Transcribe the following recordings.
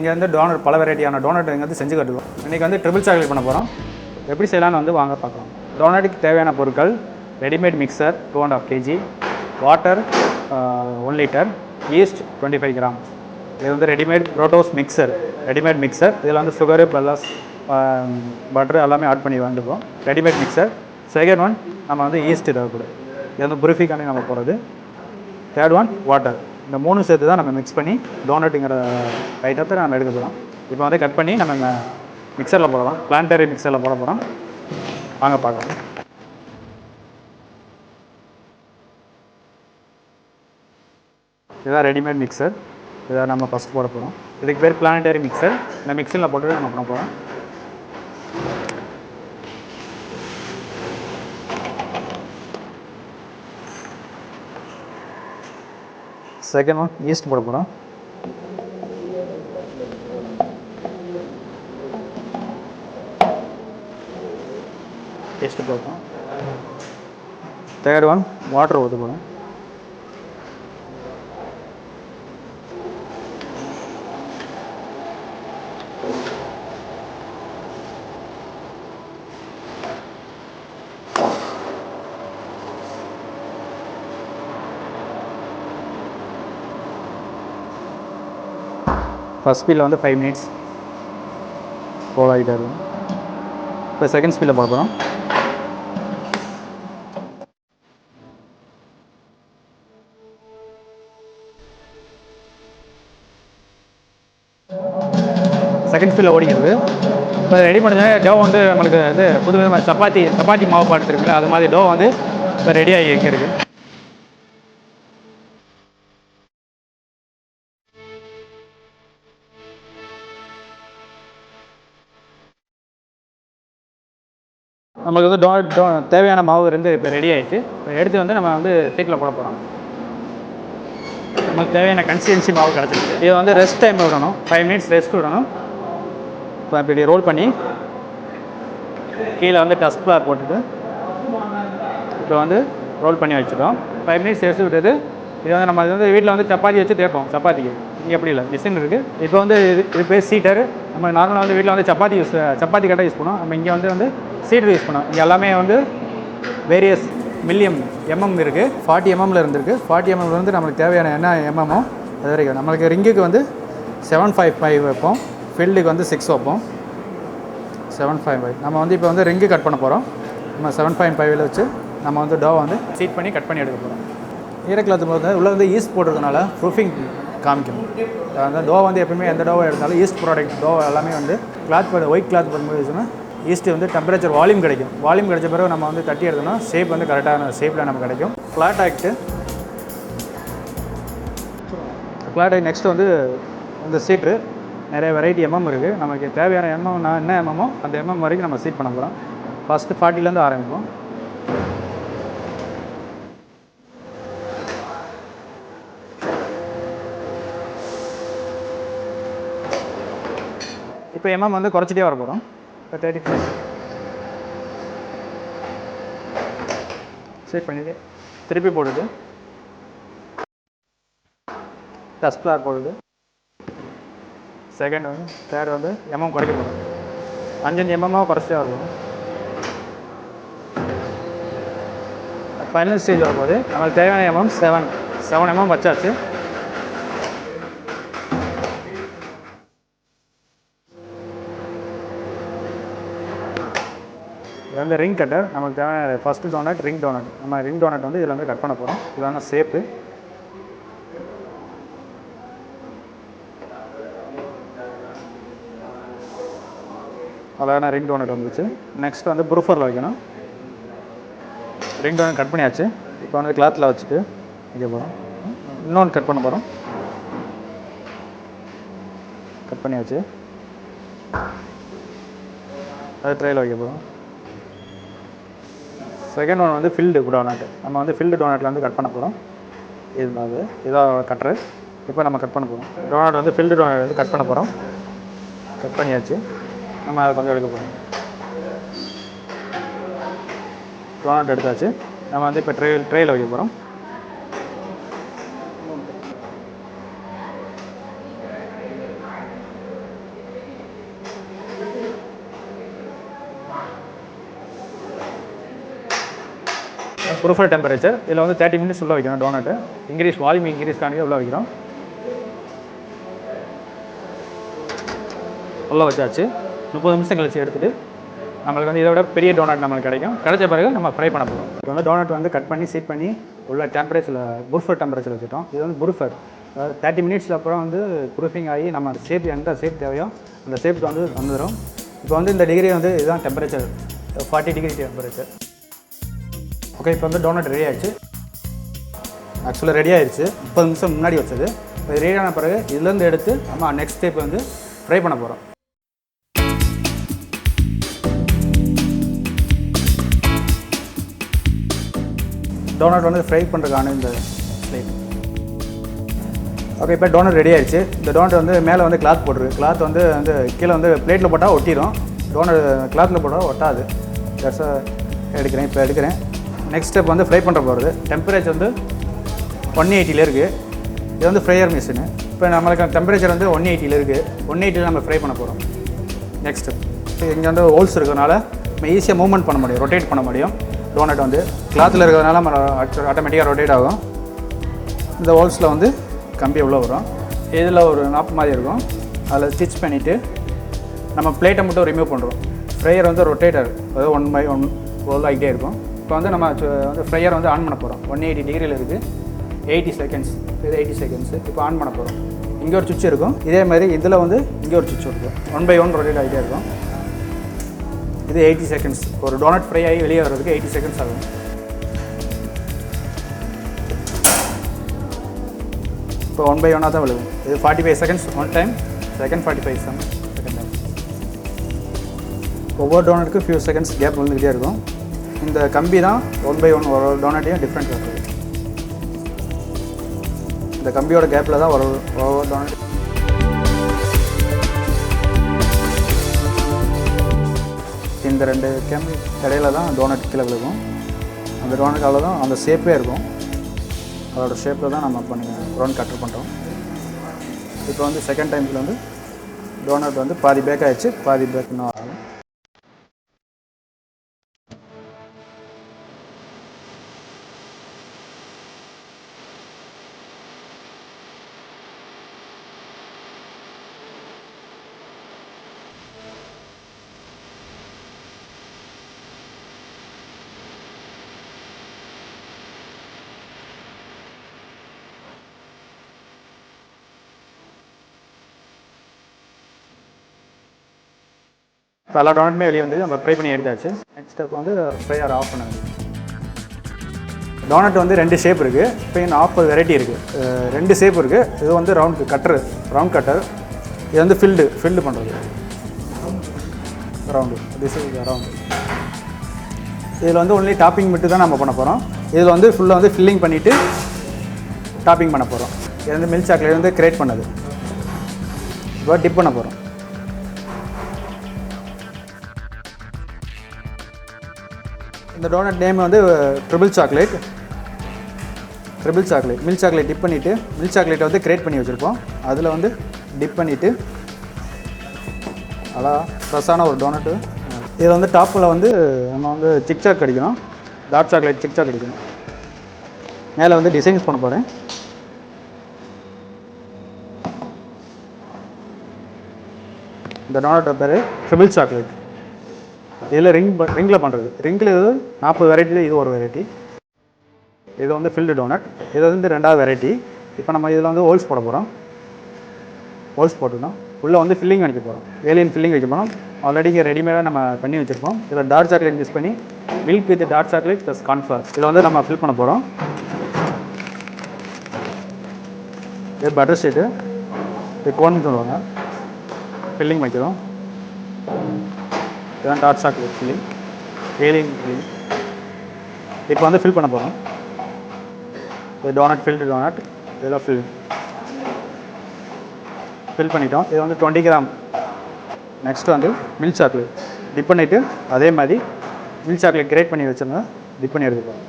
இங்கே வந்து டோனட் பல வெரைட்டியான டோனட் இங்கே வந்து செஞ்சு கட்டுவோம். இன்றைக்கி வந்து ட்ரிபிள் சாக்லேட் பண்ண போகிறோம் எப்படி செய்யலாம்னு வந்து வாங்க பார்க்கலாம். டோனட்டுக்கு தேவையான பொருட்கள் readymade mixer two and half KG water one litre yeast twenty five gram இது வந்து ரெடிமேட் ப்ரோட்டோஸ் மிக்சர் ரெடிமேட் மிக்சர் இதில் வந்து சுகரு ப்ளஸ் பட்டர் எல்லாமே ஆட் பண்ணி வந்துருக்கோம் ரெடிமேட் மிக்சர் செகண்ட் ஒன் நம்ம வந்து ஈஸ்ட் தேவைப்படும் இது வந்து புரிஃபிக்கானே நம்ம போகிறது தேர்ட் ஒன் வாட்டர் இந்த மூணு சேர்த்து தான் நம்ம மிக்ஸ் பண்ணி டோனட்டுங்கிற ஐட்டத்தை நம்ம எடுக்க போகிறோம் இப்போ வந்து கட் பண்ணி நம்ம மிக்சரில் போடலாம். பிளான்டரி மிக்சரில் போட போகிறோம் வாங்க பார்க்கலாம். இதுதான் ரெடிமேட் மிக்சர் இதை நம்ம ஃபஸ்ட் போட போகிறோம் இதுக்கு பேர் பிளானட்டரி மிக்சர் இந்த மிக்சரில் போட்டு நம்ம பண்ண போகிறோம் செகண்ட் ஒன் ஈஸ்ட் போட போகிறோம் ஈஸ்ட் போட்டோம் தேர்ட் ஒன் வாட்டர் ஊற்ற போகிறோம் ஃபஸ்ட் ஸ்பீடில் வந்து ஃபைவ் மினிட்ஸ் போல் ஆகிட்டே இருக்கும். இப்போ செகண்ட் ஸ்பீடில் பார்க்குறோம் செகண்ட் ஸ்பீடில் ஓடிக்கிறது. இப்போ ரெடி பண்ண டோ வந்து நம்மளுக்கு இது புது விதமாக சப்பாத்தி சப்பாத்தி மாவு பாட்டு இருக்குல்ல அது மாதிரி டோ வந்து இப்போ ரெடி ஆகி இருக்கிறது நமக்கு வந்து டோ டோ தேவையான மாவு வந்து இப்போ ரெடி ஆகிட்டு இப்போ எடுத்து வந்து நம்ம வந்து சீட்டில் போட போகிறோம் நமக்கு தேவையான கன்சிஸ்டன்சி மாவு கிடச்சிருக்கு. இது வந்து ரெஸ்ட் டைம் விடணும். ஃபைவ் மினிட்ஸ் ரெஸ்ட் விடணும். இப்போ இப்படி ரோல் பண்ணி கீழே வந்து டஸ்ட் பேக் போட்டுட்டு இப்போ வந்து ரோல் பண்ணி வச்சுட்டோம். ஃபைவ் மினிட்ஸ் ரெஸ்ட் விட்டுட்டு இது வந்து நம்ம வந்து வீட்டில் வந்து சப்பாத்தி வச்சு தேய்ப்போம் சப்பாத்திக்கு. இங்கே எப்படி இல்லை. மிஷின் இருக்குது இப்போ வந்து இது பேர் சீட்டர் நம்ம நார்மலாக வந்து வீட்டில் வந்து சப்பாத்தி யூஸ் சப்பாத்தி கட்டை யூஸ் பண்ணுவோம். நம்ம இங்கே வந்து வந்து சீட்டர் யூஸ் பண்ணோம் இங்கே எல்லாமே வந்து வேரியஸ் மில்லியம் எம்எம் இருக்குது ஃபார்ட்டி எம்எம்ல இருந்துருக்கு. ஃபார்ட்டி எம்எம்ல இருந்து நம்மளுக்கு தேவையான என்ன எம்எம்மோ அது வரைக்கும். நம்மளுக்கு ரிங்குக்கு வந்து செவன் ஃபைவ் ஃபைவ் வைப்போம். ஃபீல்டுக்கு வந்து சிக்ஸ் வைப்போம். செவன் ஃபைவ் ஃபைவ் நம்ம வந்து இப்போ வந்து ரிங்கு கட் பண்ண போகிறோம் நம்ம செவன் பாயிண்ட் ஃபைவ்ல வச்சு நம்ம வந்து டோ வந்து சீட் பண்ணி கட் பண்ணி எடுக்க போகிறோம் ஈரக்கிழத்து போகிறது உள்ளே வந்து ஈஸ்ட் போடுறதுனால ப்ரூஃபிங் காமிக்கணும். அந்த டோ வந்து எப்பவுமே எந்த டோவை எடுத்தாலும் ஈஸ்ட் ப்ராடக்ட் டோ எல்லாமே வந்து கிளாத் ஒயிட் கிளாத் பண்ணும்போது வச்சுன்னா ஈஸ்ட்டு வந்து டெம்பரேச்சர் வால்யூம் கிடைக்கும். வால்யூம் கிடைச்ச பிறகு நம்ம வந்து தட்டி எடுத்தோம்னா ஷேப் வந்து கரெக்டான ஷேப்பில் நமக்கு கிடைக்கும். Flat act flat act next வந்து இந்த சீட்டு நிறைய வெரைட்டி எம்எம் இருக்குது நமக்கு தேவையான எம்எம் நான் என்ன எம்எம்மோ அந்த எம்எம் வரைக்கும் நம்ம சீட் பண்ண போகிறோம் ஃபஸ்ட்டு ஃபார்ட்டிலேருந்து ஆரம்பிப்போம். இப்போ எம்எம் வந்து குறைச்சிட்டே வர போகிறோம் இப்போ தேர்ட்டி ஃபைவ் செட் பண்ணிவிட்டு திருப்பி போடுது. டஸ்ட் ஃப்ளார் போடுது. செகண்ட் வந்து தேர்ட் வந்து எம்எம் குறைக்க போகிறோம் அஞ்சஞ்சு எம்எம்மாக குறைச்சிட்டே வருவோம் ஃபைனல் ஸ்டேஜ் வரும்போது நம்மளுக்கு தேவையான எம்எம் செவன் செவன் எம்எம் வச்சாச்சு. இது வந்து ரிங் கட்டர். நமக்கு தேவையான ஃபஸ்ட்டு டோனட் ரிங் டோனட் நம்ம ரிங் டோனட் வந்து இதில் வந்து கட் பண்ண போகிறோம் இதுதான ஷேப்பு அழகான ரிங் டோனட் வந்துச்சு. நெக்ஸ்ட் வந்து ப்ரூஃபரில் வைக்கணும். ரிங் டோனட் கட் பண்ணியாச்சு. இப்போ வந்து கிளாத்தில் வச்சுட்டு வைக்க போகிறோம் இன்னொன்று கட் பண்ண போகிறோம் கட் பண்ணியாச்சு. அது ட்ரையில் வைக்க போகிறோம் செகண்ட் ஒன் வந்து ஃபில்டு டோனட் நம்ம வந்து ஃபில்டு டோனட்லேருந்து வந்து கட் பண்ண போகிறோம் இது. அது இதாக கட்டுறது இப்போ நம்ம கட் பண்ண போகிறோம் டோனட் வந்து ஃபில்டு டோனட் வந்து கட் பண்ண போகிறோம் கட் பண்ணியாச்சு. நம்ம அதை கொஞ்சம் எடுக்க போகிறோம் டோனட் எடுத்தாச்சு. நம்ம வந்து இப்போ ட்ரே ட்ரேயில் வைக்க போகிறோம் ப்ரூஃபர் டெம்பரேச்சர் இதில் வந்து தேர்ட்டி மினிட்ஸ் உள்ள வைக்கணும் டோனட்டு இன்க்ரீஸ் வால்யூம் இன்க்ரீஸ் காணிக்க உள்ள வைக்கிறோம். உள்ள வச்சாச்சு. முப்பது நிமிஷம் கழிச்சு எடுத்துட்டு நம்மளுக்கு வந்து இதை விட பெரிய டோனட் நம்மளுக்கு கிடைக்கும். கிடைச்ச பிறகு நம்ம ஃப்ரை பண்ண போகிறோம் இப்போ வந்து டோனட் வந்து கட் பண்ணி சீட் பண்ணி உள்ள டெம்பரேச்சரில் புர்ஃபர் டெம்பரேச்சர் வச்சுட்டோம். இது வந்து ப்ரூஃபர் தேர்ட்டி மினிட்ஸில் அப்புறம் வந்து ப்ரூஃபிங் ஆகி நம்ம ஷேப் எந்த ஷேப் தேவையோ அந்த ஷேப்புக்கு வந்து வந்துடும் இப்போ வந்து இந்த டிகிரி வந்து இதுதான் temperature forty degree temperature okay இப்போ வந்து டோனட் ரெடி ஆகிடுச்சு ஆக்சுவலாக ரெடி ஆயிடுச்சு முப்பது நிமிஷம் முன்னாடி வச்சது. இப்போ ரெடி ஆன பிறகு இதுலேருந்து எடுத்து நம்ம நெக்ஸ்ட் ஸ்டெப் வந்து ஃப்ரை பண்ண போகிறோம் டோனட் வந்து ஃப்ரை பண்ணுறதுக்கான இந்த பிளேட் ஓகே இப்போ டோனட் ரெடி ஆயிடுச்சு இந்த டோனட் வந்து மேலே வந்து கிளாத் போட்டுருக்கு கிளாத் வந்து வந்து கீழே வந்து பிளேட்டில் போட்டால் ஒட்டிடும் டோனட் கிளாத்தில் போட்டால் ஒட்டாது. எடுக்கிறேன் இப்போ எடுக்கிறேன். நெக்ஸ்ட் ஸ்டெப் வந்து ஃப்ரை பண்ணுற போகிறது டெம்பரேச்சர் வந்து ஒன் எயிட்டியில் இருக்குது இது வந்து ஃப்ரையர் மிஷினு இப்போ நம்மளுக்கு டெம்பரேச்சர் வந்து ஒன் எயிட்டியில் இருக்குது ஒன் எயிட்டியில் நம்ம ஃப்ரை பண்ண போகிறோம் நெக்ஸ்ட் இங்கே வந்து ஹோல்ஸ் இருக்கிறதுனால நம்ம ஈஸியாக மூவ்மெண்ட் பண்ண முடியும். ரொட்டேட் பண்ண முடியும். டோனட் வந்து கிளாத்தில் இருக்கிறதுனால நம்ம ஆட்டோமேட்டிக்காக ரொட்டேட் ஆகும். இந்த ஹோல்ஸில் வந்து கம்பி எவ்வளோ வரும். இதில் ஒரு நாப்பு மாதிரி இருக்கும். அதில் ஸ்டிச் பண்ணிவிட்டு நம்ம பிளேட்டை மட்டும் ரிமூவ் பண்ணுறோம் ஃப்ரையர் வந்து ரொட்டேட்டர் அதாவது ஒன் பை ஒன் ரோல் ஆகிட்டே இருக்கும். இப்போ வந்து நம்ம வந்து ஃப்ரையர் வந்து ஆன் பண்ண போகிறோம் ஒன் எயிட்டி டிகிரியில் இருக்குது எயிட்டி செகண்ட்ஸ் இது எயிட்டி செகண்ட்ஸ் இப்போ ஆன் பண்ண போகிறோம் இங்கே ஒரு சுவிட்ச் இருக்கும். இதே மாதிரி இதில் வந்து இங்கே ஒரு சுவிட்ச் இருக்கும் ஒன் பை ஒன் ரொட்டேட் ஆகிட்டே இருக்கும். இது எயிட்டி செகண்ட்ஸ் ஒரு டோனட் ஃப்ரை ஆகி வெளியே வர்றதுக்கு எயிட்டி செகண்ட்ஸ் ஆகும். இப்போ ஒன் பை ஒன்னாக தான் விழுகும். இது forty five seconds one time second forty five second second time ஒவ்வொரு டோனட்டுக்கும் ஃபியூ செகண்ட்ஸ் கேப் விழுந்துக்கிட்டே இருக்கும். இந்த கம்பி தான் ஒன் பை ஒன் ஒரு டோனட்டையும் டிஃப்ரெண்ட் இருக்குது இந்த கம்பியோட கேப்பில் தான் ஒரு ஒவ்வொரு டோனட் இந்த ரெண்டு கேம்பி இடையில தான் டோனட் கீழே விழுகும். அந்த டோனட்டால் தான் அந்த ஷேப்பே இருக்கும். அதோட ஷேப்பில் தான் நம்ம பண்ணி ரோன் கட்டர் பண்ணுறோம் இப்போ வந்து செகண்ட் டைமில் வந்து டோனட் வந்து பாதி பேக் ஆகிடுச்சு பாதி பேக் இன்னும் ஆகும் இப்போ எல்லா டொனட்டுமே வெளியே வந்து நம்ம ஃப்ரை பண்ணி எடுத்தாச்சு. நெக்ஸ்ட் ஸ்டெப் வந்து ஃப்ரையர் ஆஃப் பண்ண டோனட் வந்து ரெண்டு ஷேப் இருக்குது இப்போ நாற்பது வெரைட்டி இருக்குது ரெண்டு ஷேப் இருக்குது இது வந்து ரவுண்ட் கட்டர் ரவுண்ட் கட்டர் இது வந்து ஃபில்டு ஃபில்டு பண்ணுறது ரவுண்டு திஸ் இஸ் ரவுண்டு இதில் வந்து ஒன்லி டாப்பிங் மட்டும் தான் நம்ம பண்ண போகிறோம் இதில் வந்து ஃபுல்லாக வந்து ஃபில்லிங் பண்ணிவிட்டு டாப்பிங் பண்ண போகிறோம் இது வந்து மில்க் சாக்லேட் வந்து கிரியேட் பண்ணது. இப்போ டிப் பண்ண போகிறோம் இந்த டோனட் நேம் வந்து triple chocolate triple chocolate milk chocolate dip பண்ணிவிட்டு மில்க் சாக்லேட்டை வந்து கிரியேட் பண்ணி வச்சுருப்போம். அதில் வந்து டிப் பண்ணிவிட்டு நல்லா ஃப்ரெஷ்ஷான ஒரு டோனட்டு இதில் வந்து டாப்பில் வந்து நம்ம வந்து சிக்சாக் அடிக்கணும். டார்க் சாக்லேட் சிக் சாக் அடிக்கணும். மேலே வந்து டிசைன்ஸ் பண்ண போகிறேன் இந்த டோனட்டோட பேர் ட்ரிபிள் சாக்லேட் இதில் ரிங் ரிங்கில் பண்ணுறது. ரிங்கில் இது நாற்பது வெரைட்டியில் இது ஒரு வெரைட்டி இது வந்து ஃபில்டு டோனட் இது வந்து ரெண்டாவது வெரைட்டி இப்போ நம்ம இதில் வந்து ஹோல்ஸ் போட போகிறோம். ஹோல்ஸ் போட்டுக்கணும் உள்ளே வந்து ஃபில்லிங் வைக்க போகிறோம். ஏலியன் ஃபில்லிங் வைக்க போகிறோம். ஆல்ரெடி இங்கே ரெடிமேடாக நம்ம பண்ணி வச்சுருப்போம். இதில் டார்க் சாக்லேட் யூஸ் பண்ணி milk with dark chocolate plus confer இதில் வந்து நம்ம ஃபில் பண்ண போகிறோம். இது பட்டர் ஷீட்டு இது கோன் சொல்லுவாங்க. ஃபில்லிங் வைக்கிறோம். இதுதான் dark chocolate filling alien filling இப்போ வந்து ஃபில் பண்ண போகிறோம் இது டோனட் ஃபில்டு டோனட் இதெல்லாம் ஃபில் ஃபில் பண்ணிட்டோம். இது வந்து டுவெண்ட்டி கிராம் நெக்ஸ்ட் வந்து மில்க் சாக்லேட் டிப் பண்ணிவிட்டு அதே மாதிரி மில்க் சாக்லேட் கிரேட் பண்ணி வச்சிருந்தா டிப் பண்ணி எடுத்துக்கலாம்.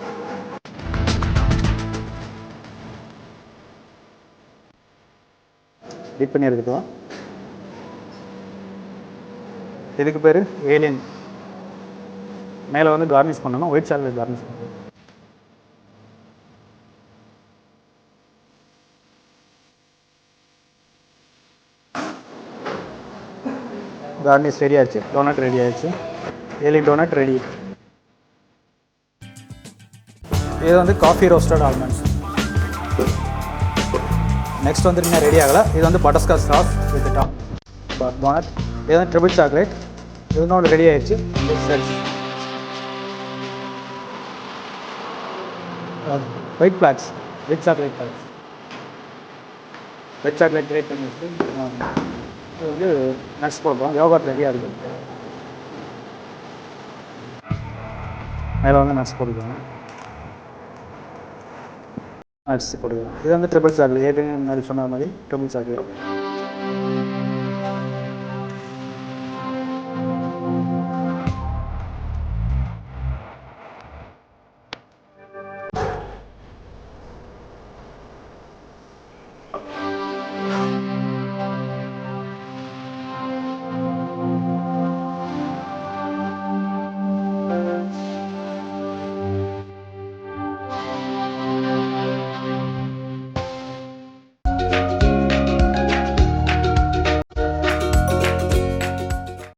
டிப் பண்ணி எடுத்துக்கலாம். இதுக்கு பேர் ஏலியன் மேலே வந்து கார்னிஷ் பண்ணணும். ஒயிட் சால்வேஜ் கார்னிஷ் பண்ணணும். கார்னிஷ் ரெடி ஆயிடுச்சு. டோனட் ரெடி ஆயிடுச்சு. ஏலியன் டோனட் ரெடி இது வந்து காஃபி ரோஸ்டட் ஆல்மண்ட்ஸ் நெக்ஸ்ட் வந்து ரெடி ஆகலை. இது வந்து butterscotch sauce with topped donut இது வந்து ட்ரிபிள் சாக்லேட் இது ஒன்று ரெடி ஆயிடுச்சு. White flakes with chocolate flakes veg chocolate grate பண்ணி வச்சு இது வந்து நட்ஸ் போடுறோம். யோகர்ட் ரெடியாக இருக்குது அதில் வந்து நட்ஸ் போட்டுக்கலாம் நட்ஸ் போட்டுக்கலாம் இது வந்து ட்ரிபிள் சாக்லேட் ஏற்கனவே முன்னாடி சொன்ன மாதிரி ட்ரிபிள் சாக்லேட்